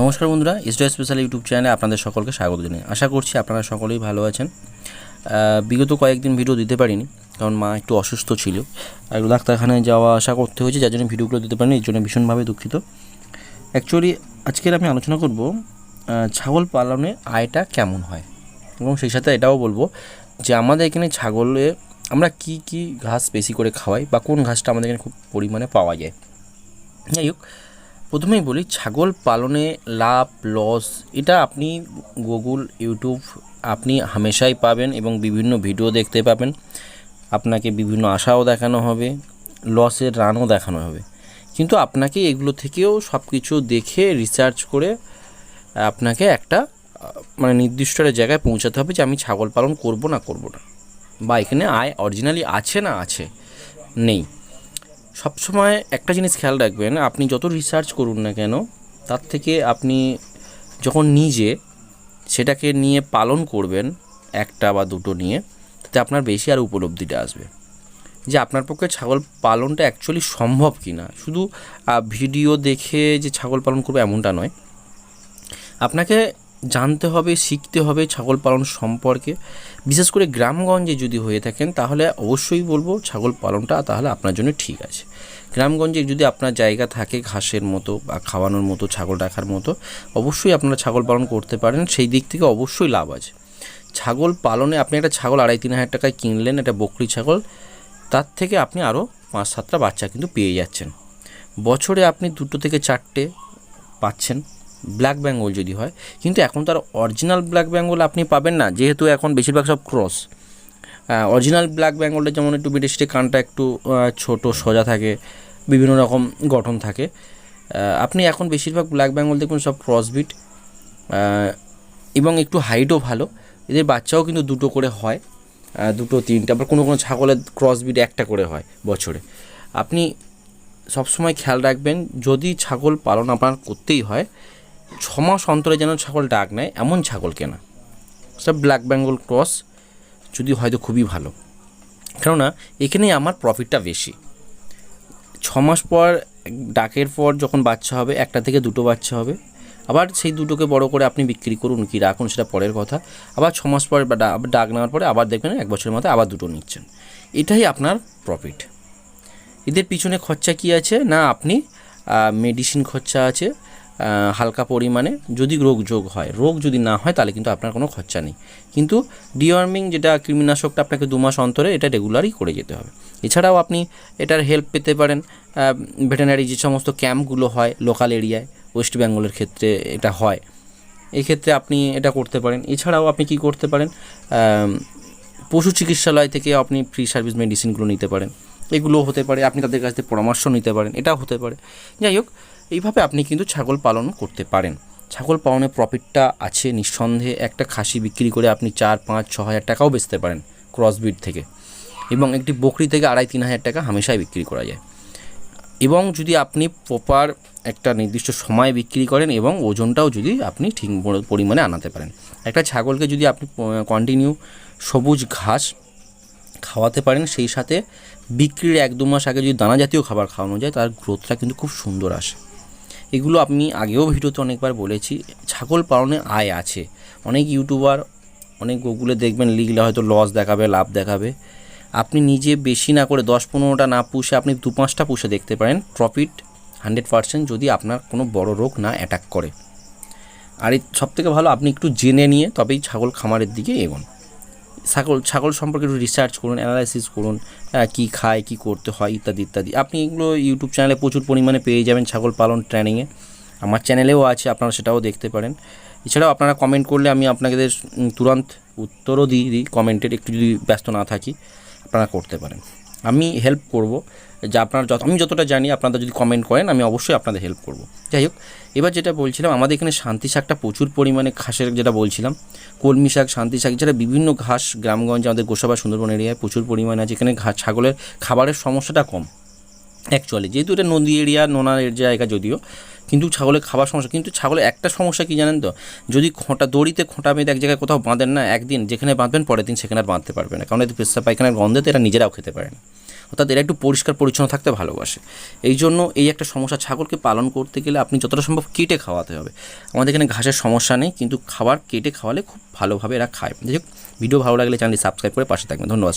নমস্কার বন্ধুরা ইসডো special YouTube চ্যানেলে আপনাদের সকলকে স্বাগত জানাই আশা করছি আপনারা সকলেই ভালো আছেন। বিগত কয়েকদিন ভিডিও দিতে পারিনি, কারণ মা একটু অসুস্থ ছিল। আর ডাক্তারখানায় যাওয়া আসা করতে হয়েছে, যার জন্য ভিডিওগুলো দিতে পারিনি এর জন্য ভীষণভাবে দুঃখিত। অ্যাকচুয়ালি আজকের আমি আলোচনা করব ছাগল পালনে আয়টা কেমন হয়? এবং সেই সাথে এটাও বলব যে আমাদের এখানে ছাগলে আমরা কি কি ঘাস বেশি করে খাওয়াই বা কোন ঘাসটা আমাদের এখানে খুব পরিমাণে পাওয়া যায়। যাই হোক প্রথমেই বলি, ছাগল পালনে লাভ লস এটা আপনি গুগল ইউটিউব আপনি হামেশাই পাবেন এবং বিভিন্ন ভিডিও দেখতে পাবেন। আপনাকে বিভিন্ন আশাও দেখানো হবে লসের রানও দেখানো হবে। কিন্তু আপনাকে এগুলো থেকেও সব কিছু দেখে রিসার্চ করে, আপনাকে একটা মানে নির্দিষ্ট একটা জায়গায় পৌঁছাতে হবে যে আমি ছাগল পালন করব না করব না। বা এখানে আয় অরিজিনালি আছে না আছে নেই। সবসময় একটা জিনিস খেয়াল রাখবেন, আপনি যত রিসার্চ করুন না কেন, তার থেকে আপনি যখন নিজে সেটাকে নিয়ে পালন করবেন, একটা বা দুটো নিয়ে, তাতে আপনার বেশি আর উপলব্ধিটা আসবে। যে আপনার পক্ষে ছাগল পালনটা অ্যাকচুয়ালি সম্ভব কি না শুধু ভিডিও দেখে যে ছাগল পালন করবে এমনটা নয়। আপনাকে জানতে হবে, শিখতে হবে ছাগল পালন সম্পর্কে। বিশেষ করে গ্রামগঞ্জে যদি হয়ে থাকেন, তাহলে অবশ্যই বলব ছাগল পালনটা তাহলে আপনার জন্য ঠিক আছে। গ্রামগঞ্জে যদি আপনার জায়গা থাকে ঘাসের মতো বা খাওয়ানোর মতো, ছাগল রাখার মতো, অবশ্যই আপনারা ছাগল পালন করতে পারেন, সেই দিক থেকে অবশ্যই লাভ আছে। ছাগল পালনে আপনি একটা ছাগল আড়াই তিন হাজার টাকায় কিনলেন, একটা বকরি ছাগল, তার থেকে আপনি আরও পাঁচ সাতটা বাচ্চা কিন্তু পেয়ে যাচ্ছেন। বছরে আপনি দুটো থেকে চারটে পাচ্ছেন। ব্ল্যাক বেঙ্গল যদি হয়, কিন্তু এখন তার অরিজিনাল ব্ল্যাক বেঙ্গল আপনি পাবেন না, যেহেতু এখন বেশিরভাগ সব ক্রস অরিজিনাল ব্ল্যাক বেঙ্গলটা যেমন একটু বেটে কানটা একটু ছোট, সোজা থাকে, বিভিন্ন রকম গঠন থাকে। আপনি এখন বেশিরভাগ ব্ল্যাক বেঙ্গল দেখুন সব ক্রসবিট এবং একটু হাইটও ভালো। এদের বাচ্চাও কিন্তু দুটো করে হয় দুটো, তিনটা, আবার কোনো কোনো ছাগলের ক্রসবিট একটা করে হয় বছরে। আপনি সবসময় খেয়াল রাখবেন, যদি ছাগল পালন আপনার করতেই হয় ছ মাস অন্তরে যেন ছাগল ডাক নেয়, এমন ছাগল কেনা। সেটা ব্ল্যাক বেঙ্গল ক্রস যদি হয়তো খুবই ভালো। কেননা, এখানেই আমার প্রফিটটা বেশি। ছমাস পর ডাকের পর যখন বাচ্চা হবে, একটা থেকে দুটো বাচ্চা হবে, আবার সেই দুটোকে বড় করে আপনি বিক্রি করুন, কি রাখুন, সেটা পরের কথা। আবার ছ মাস পর ডাক নেওয়ার পরে আবার দেখবেন এক বছরের মাথায় আবার দুটো নিচ্ছেন। এটাই আপনার প্রফিট এদের পিছনে খরচা কি আছে? না, আপনি মেডিসিন খরচা আছে হালকা পরিমাণে যদি রোগ যোগ হয়, রোগ যদি না হয় তাহলে কিন্তু আপনার কোনো খরচা নেই। কিন্তু ডিওয়ার্মিং যেটা কৃমিনাশকটা আপনাকে দু মাস অন্তরে এটা রেগুলারই করে যেতে হবে। এছাড়াও আপনি এটার হেল্প পেতে পারেন ভেটেনারি যে সমস্ত ক্যাম্পগুলো হয় লোকাল এরিয়ায় ওয়েস্ট বেঙ্গলের ক্ষেত্রে এটা হয়। এই ক্ষেত্রে আপনি এটা করতে পারেন। এছাড়াও আপনি কি করতে পারেন পশু চিকিৎসালয় থেকে আপনি ফ্রি সার্ভিস মেডিসিনগুলো নিতে পারেন। এগুলো হতে পারে, আপনি তাদের কাছ থেকে পরামর্শ নিতে পারেন, এটাও হতে পারে। যাই হোক এইভাবে আপনি কিন্তু ছাগল পালন করতে পারেন। ছাগল পালনে প্রফিটটা আছে নিঃসন্দেহে একটা খাসি বিক্রি করে আপনি চার, পাঁচ, ছ হাজার টাকাও বেচতে পারেন ক্রসবিট থেকে। এবং একটি বকরি থেকে আড়াই, তিন হাজার টাকা হামেশাই বিক্রি করা যায়। এবং যদি আপনি প্রপার একটা নির্দিষ্ট সময় বিক্রি করেন এবং ওজনটাও যদি আপনি ঠিক পরি- পরিমাণে আনাতে পারেন। একটা ছাগলকে যদি আপনি কন্টিনিউ সবুজ ঘাস খাওয়াতে পারেন, সেই সাথে বিক্রির এক দু মাস আগে যদি দানা জাতীয় খাবার খাওয়ানো যায়, তার গ্রোথটা কিন্তু খুব সুন্দর আসে। এগুলো আমি আগেও ভিডিওতে অনেকবার বলেছি। ছাগল পালনে আয় আছে। অনেক ইউটিউবার, অনেক গুগলে দেখবেন লিখলে হয়তো লস দেখাবে, লাভ দেখাবে। আপনি নিজে বেশি না করে দশ পনেরোটা না পুষে আপনি দু পাঁচটা পুষে দেখতে পারেন। প্রফিট হান্ড্রেড পার্সেন্ট যদি আপনার কোনো বড় রোগ না অ্যাটাক করে। আর সবথেকে ভালো আপনি একটু জেনে নিয়ে তবেই ছাগল খামারের দিকে এগোন। ছাগল ছাগল সম্পর্কে একটু রিসার্চ করুন অ্যানালাইসিস করুন কি খায়, কী করতে হয়, ইত্যাদি ইত্যাদি। আপনি এগুলো ইউটিউব চ্যানেলে প্রচুর পরিমাণে পেয়ে যাবেন ছাগল পালন ট্রেনিংয়ে আমার চ্যানেলেও আছে, আপনারা সেটাও দেখতে পারেন। এছাড়াও আপনারা কমেন্ট করলে আমি আপনাদের তুরন্ত উত্তরও দিই দিই কমেন্টের একটু যদি ব্যস্ত না থাকি, আপনারা করতে পারেন। আমি হেল্প করব। যে আপনার যত আমি যতটা জানি আপনারা যদি কমেন্ট করেন, আমি অবশ্যই আপনাদের হেল্প করব। যাই হোক, এবার যেটা বলছিলাম, আমাদের এখানে শান্তি শাকটা প্রচুর পরিমাণে ঘাসের যেটা বলছিলাম, কলমি শাক, শান্তি শাক, যেটা বিভিন্ন ঘাস গ্রামগঞ্জে আমাদের গোসাবা সুন্দরবন এরিয়ায় প্রচুর পরিমাণে আছে। এখানে ঘাস ছাগলের খাবারের সমস্যাটা কম। অ্যাকচুয়ালি যেহেতু এটা নদী এরিয়া নোনা জায়গা যদিও, কিন্তু ছাগলের খাবার সমস্যা, কিন্তু ছাগলের একটা সমস্যা কি জানেন তো? যদি খোঁটা, দড়িতে খোঁটা বেঁধে এক জায়গায় কোথাও বাঁধেন না, একদিন যেখানে বাঁধবেন, পরের দিন সেখানে আর বাঁধতে পারবে না। কারণ এতে পেশা পায়খানার গন্ধে তো এরা নিজেরাও খেতে পারে না। অর্থাৎ এরা একটু পরিষ্কার, পরিচ্ছন্ন থাকতে ভালোবাসে। এই জন্য এই একটা সমস্যা, ছাগলকে পালন করতে গেলে আপনি যতটা সম্ভব কেটে খাওয়াতে হবে। আমাদের এখানে ঘাসের সমস্যা নেই, কিন্তু খাবার কেটে খাওয়ালে খুব ভালোভাবে এরা খায়। যাই ভিডিও ভালো লাগলে চ্যানেলটি সাবস্ক্রাইব করে পাশে থাকবেন। ধন্যবাদ।